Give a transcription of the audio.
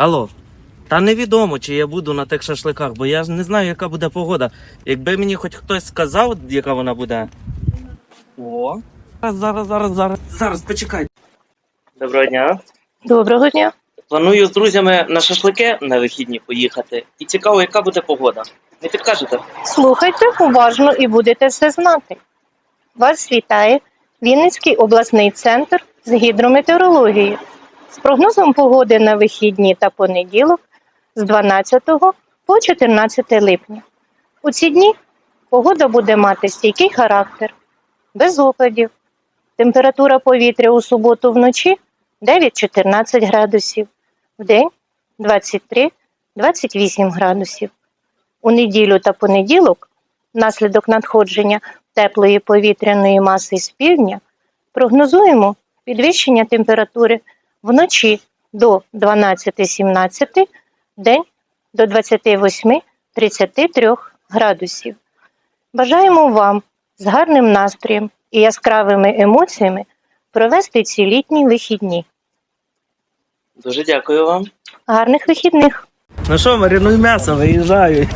Алло. Та невідомо, чи я буду на тих шашликах, бо я ж не знаю, яка буде погода. Якби мені хоч хтось сказав, яка вона буде. О. Зараз, зараз, зараз, зараз. Зараз, почекай. Доброго дня. Доброго дня. Планую з друзями на шашлики на вихідні поїхати. І цікаво, яка буде погода. Не підкажете? Слухайте уважно і будете все знати. Вас вітає Вінницький обласний центр з гідрометеорології з прогнозом погоди на вихідні та понеділок з 12 по 14 липня. У ці дні погода буде мати стійкий характер, без опадів. Температура повітря у суботу вночі 9-14 градусів, вдень 23-28 градусів. У неділю та понеділок, внаслідок надходження теплої повітряної маси з півдня, прогнозуємо підвищення температури вночі до 12-17, день до 28-33 градусів. Бажаємо вам з гарним настроєм і яскравими емоціями провести ці літні вихідні. Дуже дякую вам. Гарних вихідних! Ну що, маринуй м'ясо, виїжджаю.